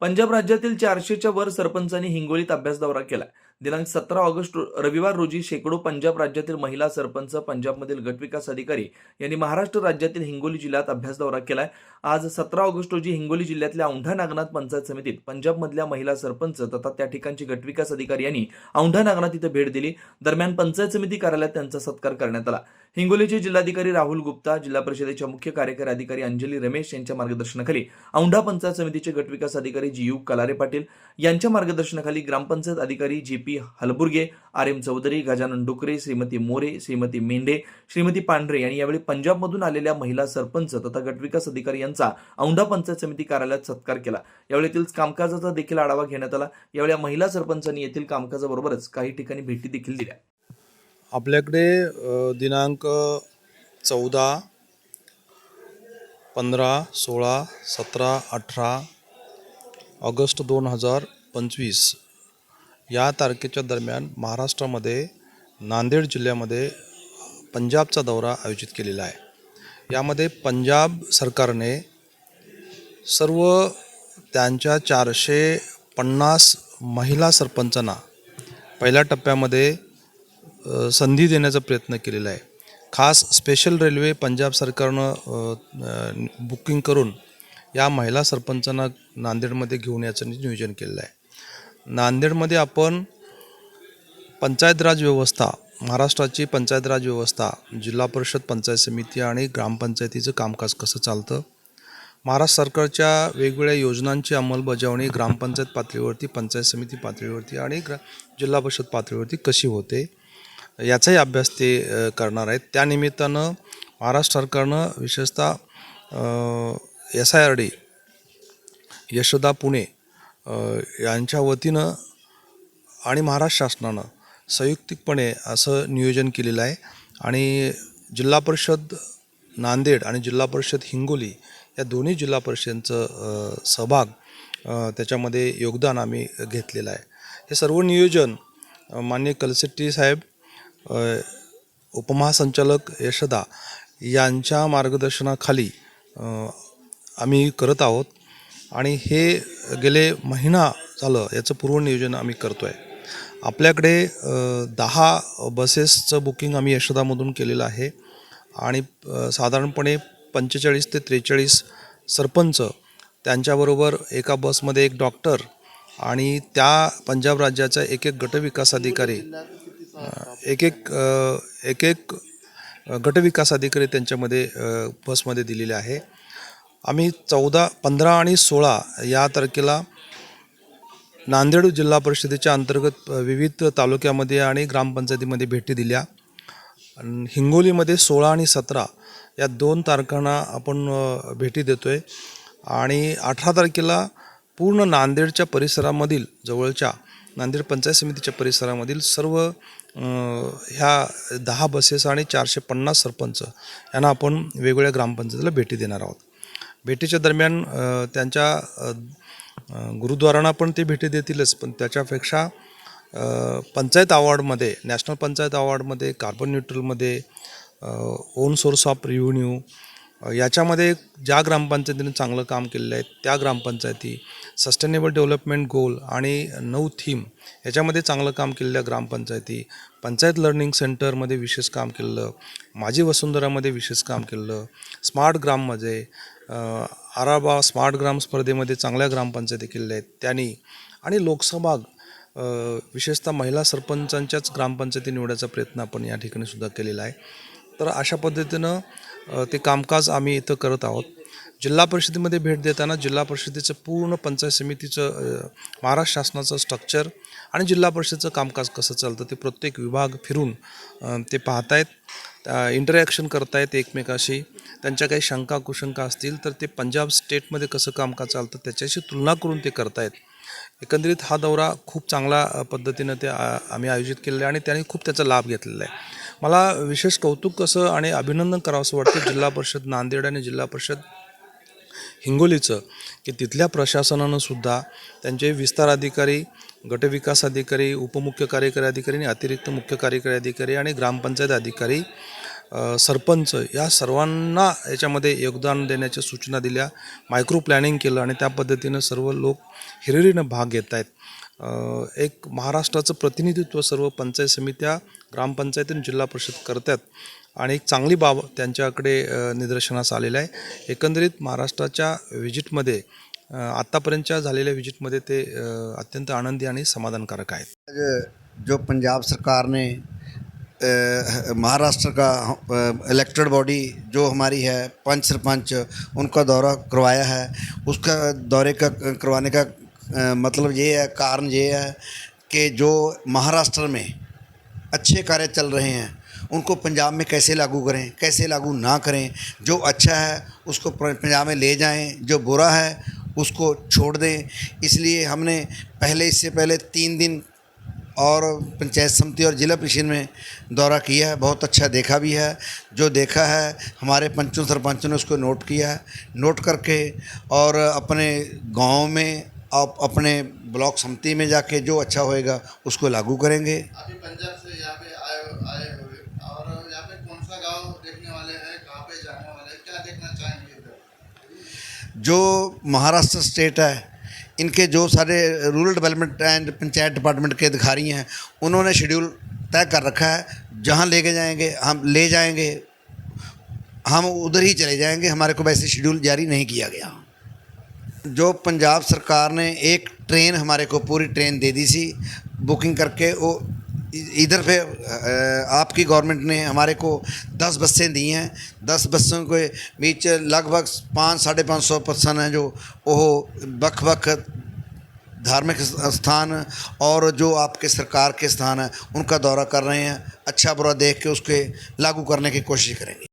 पंजाब राज्यातील चारशेच्या वर सरपंचांनी हिंगोलीत अभ्यास दौरा केला दिनांक सतरा ऑगस्ट रविवार रोजी शेकडो पंजाब राज्यातील महिला सरपंच पंजाबमधील गटविकास अधिकारी यांनी महाराष्ट्र राज्यातील हिंगोली जिल्ह्यात अभ्यास दौरा केलाय. आज सतरा ऑगस्ट रोजी हिंगोली जिल्ह्यातल्या औंढा नागनाथ पंचायत समितीत पंजाबमधल्या महिला सरपंच तथा त्या ठिकाणची गटविकास अधिकारी यांनी औंढा नागनाथ इथं भेट दिली. दरम्यान पंचायत समिती कार्यालयात त्यांचा सत्कार करण्यात आला. हिंगोलीचे जिल्हाधिकारी राहुल गुप्ता जिल्हा परिषदेच्या मुख्य कार्यकारी अधिकारी अंजली रमेश यांच्या मार्गदर्शनाखाली औंढा पंचायत समितीचे गटविकास अधिकारी जी यू कलारे पाटील यांच्या मार्गदर्शनाखाली ग्रामपंचायत अधिकारी G P Halburge R M Chaudhari Gajanan Dukare Shrimati More Shrimati Mendhe Shrimati Pandhare आणि यावेळी पंजाबमधून आलेल्या महिला सरपंच तथा गटविकास अधिकारी यांचा औंढा पंचायत समिती कार्यालयात सत्कार केला. यावेळी येथील कामकाजाचा देखील आढावा घेण्यात आला. यावेळी महिला सरपंचांनी येथील कामकाजाबरोबरच काही ठिकाणी भेटी देखील दिल्या. आपल्याकडे दिनांक चौदा पंधरा सोळा सतरा अठरा ऑगस्ट दोन हजार पंचवीस या तारखेच्या दरम्यान महाराष्ट्रामध्ये नांदेड जिल्ह्यामध्ये पंजाबचा दौरा आयोजित केलेला आहे. यामध्ये पंजाब सरकारने सर्व त्यांच्या चारशे पन्नास महिला सरपंचांना पहिल्या टप्प्यामध्ये संधी देण्याचा प्रयत्न केलेला आहे. खास स्पेशल रेल्वे पंजाब सरकारनं बुकिंग करून या महिला सरपंचांना नांदेडमध्ये घेऊन याचं नियोजन केलेलं आहे. नांदेडमध्ये आपण पंचायत राज व्यवस्था महाराष्ट्राची पंचायत राज व्यवस्था जिल्हा परिषद पंचायत समिती आणि ग्रामपंचायतीचं कामकाज कसं चालतं? महाराष्ट्र सरकारच्या वेगवेगळ्या योजनांची अंमलबजावणी ग्रामपंचायत पातळीवरती पंचायत समिती पातळीवरती आणि ग्रा जिल्हा परिषद पातळीवरती कशी होते? याचाही अभ्यास ते करणार आहेत. त्यानिमित्तानं महाराष्ट्र सरकारनं विशेषतः S I R D Yashada Pune यांच्या वतीनं आणि महाराष्ट्र शासनानं संयुक्तिकपणे असं नियोजन केलेलं आहे. आणि जिल्हा परिषद नांदेड आणि जिल्हा परिषद हिंगोली या दोन्ही जिल्हा परिषदांचं सहभाग त्याच्यामध्ये योगदान आम्ही घेतलेलं आहे. हे सर्व नियोजन मान्य कलसेट्टी साहेब उपमहासंचालक यशदा यांच्या मार्गदर्शनाखाली आम्ही करत आहोत. आणि हे गेले महिना झालं याचं पूर्वनियोजन आम्ही करतो आहे आपल्याकडे दहा बसेसचं बुकिंग आम्ही यशोदामधून केलेलं आहे. आणि साधारणपणे पंचेचाळीस ते त्रेचाळीस सरपंच त्यांच्याबरोबर एका बसमध्ये एक डॉक्टर आणि त्या पंजाब राज्याचा एक एक गटविकास अधिकारी एक एक एक एक गटविकास अधिकारी त्यांच्यामध्ये बसमध्ये दिलेले आहे. आम्ही चौदा पंधरा आणि सोळा या तारखेला नांदेड जिल्हा परिषदेच्या अंतर्गत विविध तालुक्यामध्ये आणि ग्रामपंचायतीमध्ये भेटी दिल्या. हिंगोलीमध्ये सोळा आणि सतरा या दोन तारखांना आपण भेटी देतो आहे आणि अठरा तारखेला पूर्ण नांदेडच्या परिसरामधील जवळच्या नांदेड पंचायत समितीच्या परिसरामधील सर्व ह्या दहा बसेस आणि चारशे पन्नास सरपंच यांना आपण वेगवेगळ्या ग्रामपंचायतीला भेटी देणार आहोत. भेटीच्या दरम्यान त्यांच्या गुरुद्वारांना पण ते भेटी देतीलच. पण त्याच्यापेक्षा पंचायत अवॉर्डमध्ये नॅशनल पंचायत अवॉर्डमध्ये कार्बन न्यूट्रलमध्ये ओन सोर्स ऑफ रिव्हन्यू याच्यामध्ये ज्या ग्रामपंचायतीने चांगलं काम केलेलं आहे त्या ग्रामपंचायती सस्टेनेबल डेव्हलपमेंट गोल आणि नऊ थीम याच्यामध्ये चांगलं काम केलेल्या ग्रामपंचायती पंचायत लर्निंग सेंटरमध्ये विशेष काम केलेलं माझी वसुंधरामध्ये विशेष काम केलेलं स्मार्ट ग्राममध्ये आराबा स्मार्ट ग्राम स्पर्धेमध्ये चांगल्या ग्रामपंचायती केलेल्या आहेत त्यांनी. आणि लोकसभा विशेषतः महिला सरपंचांच्याच ग्रामपंचायती निवडायचा प्रयत्न आपण या ठिकाणी सुद्धा केलेला आहे. तर अशा पद्धतीनं ते कामकाज आम्ही इथं करत आहोत. जिल्हा परिषदेमध्ये भेट देताना जिल्हा परिषदेचं पूर्ण पंचायत समितीचं महाराष्ट्र शासनाचं स्ट्रक्चर आणि जिल्हा परिषदेचं कामकाज कसं चालतं ते प्रत्येक विभाग फिरून ते पाहतायत. इंटरॅक्शन करतायत एकमेकाशी. त्यांच्या काही शंका कुशंका असतील तर ते पंजाब स्टेटमध्ये कसं कामकाज चालतं त्याच्याशी तुलना करून ते करतायत. एकंदरीत हा दौरा खूप चांगला पद्धतीनं ते आ- आम्ही आयोजित केलेला आहे आणि त्यांनी खूप त्याचा लाभ घेतलेला आहे. मला विशेष कौतुक कसं आणि अभिनंदन करावं असं वाटतं जिल्हा परिषद नांदेड आणि जिल्हा परिषद हिंगोलीचं की तिथल्या प्रशासनानं सुद्धा त्यांचे विस्तार अधिकारी गटविकास अधिकारी उपमुख्य कार्यकारी अधिकारी आणि अतिरिक्त मुख्य कार्यकारी अधिकारी आणि ग्रामपंचायत अधिकारी सरपंच या सर्वांना याच्यामध्ये योगदान देण्याच्या सूचना दिल्या मायक्रो प्लॅनिंग केलं आणि त्या पद्धतीनं सर्व लोक हिरिरीनं भाग घेत आहेत एक महाराष्ट्राचं प्रतिनिधित्व सर्व पंचायत समित्या ग्रामपंचायत आणि जिल्हा परिषद करतात. आणि एक चांगली बाब त्यांच्याकडे निदर्शनास आलेलं आहे. एकंदरीत महाराष्ट्राच्या व्हिजिटमध्ये आत्तापर्यंतच्या झालेल्या व्हिजिटमध्ये ते अत्यंत आनंदी आणि समाधानकारक आहेत. जो पंजाब सरकार ने महाराष्ट्र का इलेक्टेड बॉडी जो हमारी है पंच सरपंच उनका दौरा करवाया है उसका दौरे का करवाने का मतलब ये है, कारण ये है कि जो महाराष्ट्र में अच्छे कार्य चल रहे हैं, उनको पंजाब में कैसे लागू करें, कैसे लागू ना करें, जो अच्छा है उसको पंजाब में ले जाएँ, जो बुरा है उसको छोड़ दें। इसलिए हमने पहले, इससे पहले तीन दिन और पंचायत समिति और जिला परिषद में दौरा किया है, बहुत अच्छा देखा भी है। जो देखा है, हमारे पंचों, सरपंचों ने उसको नोट किया है। नोट करके और अपने गाँव में आप अपने ब्लॉक समिति में जाके जो अच्छा होएगा उसको लागू करेंगे। अभी पंजाब से यहाँ पे आए आए हुए। और यहाँ पे कौन सा गाँव देखने वाले हैं कहाँ पे जाने वाले हैं क्या देखना चाहेंगे जो महाराष्ट्र स्टेट है इनके जो सारे rural development and panchayat department के अधिकारी हैं उन्होंने शेड्यूल तय कर रखा है जहाँ लेके जाएँगे हम ले जाएँगे हम उधर ही चले जाएँगे हमारे को वैसे शेड्यूल जारी नहीं किया गया। जो पंजाब सरकार ने एक ट्रेन हमारे को, पूरी ट्रेन दे दी सी, बुकिंग करके, वो इधर पे आपकी गवर्नमेंट ने हमारे को दस बसें दी हैं। दस बसों के बीच लगभग पाँच, साढ़े पाँच सौ पर्सन हैं जो वो बख बख धार्मिक स्थान और जो आपके सरकार के स्थान हैं, उनका दौरा कर रहे हैं। अच्छा बुरा देख के उसके लागू करने की कोशिश करेंगे।